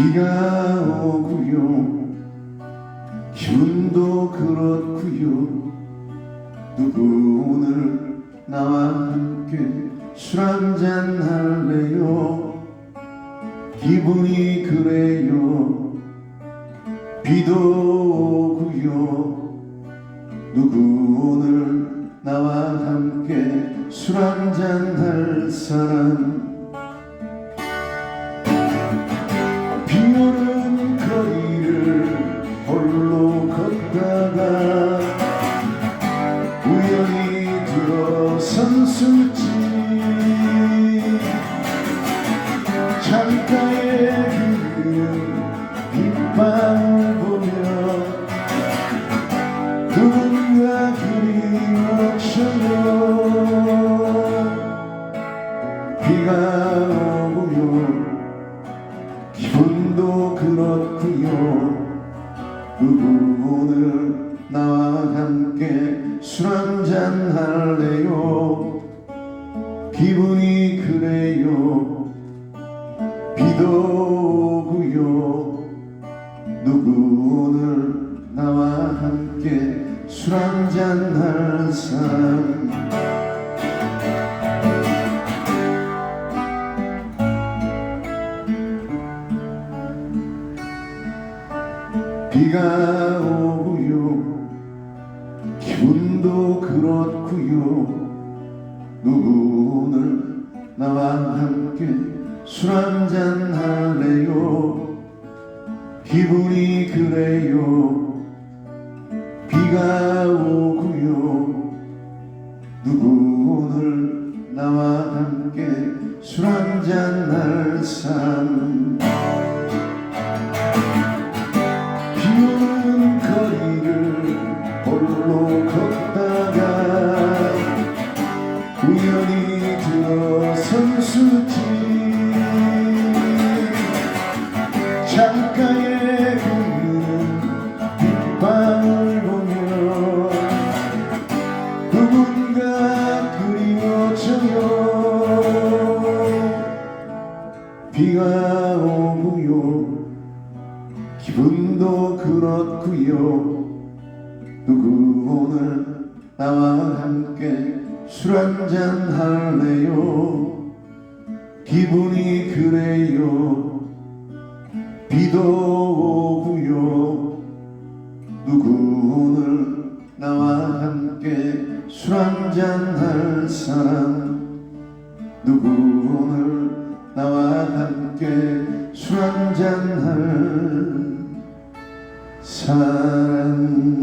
비가 오고요. 기분도 그렇고요. 누구 오늘 나와 함께 술 한잔 할래요? 기분이 그래요. 비도 오고요. 누구 오늘 나와 함께 술 한잔 할 사람 술집 창가에 흐르는 빗방울 보며 누군가 그리워져요. 비가 오고요. 기분도 그렇고요. 누구 오늘 나와 함께 술 한잔 할래요? 기분이 그래요? 비도 오고요. 누구 오늘 나와 함께 술 한잔 할 사람? 비가 오고요 기분도 그렇고요. 누구 오늘 나와 함께 술 한잔 할래요? 기분이 그래요? 비가 오고요. 누구 오늘 나와 함께 술 한잔 할 사람 우연히 들어선 술집 창가에 흐르는 빗방울 보며 누군가 그리워져요. 비가 오고요. 기분도 그렇고요. 누구 오늘 나와 함께 술 한잔 할래요? 기분이 그래요? 비도 오고요. 누구 오늘 나와 함께 술 한잔 할 사람? 누구 오늘 나와 함께 술 한잔 할 사람?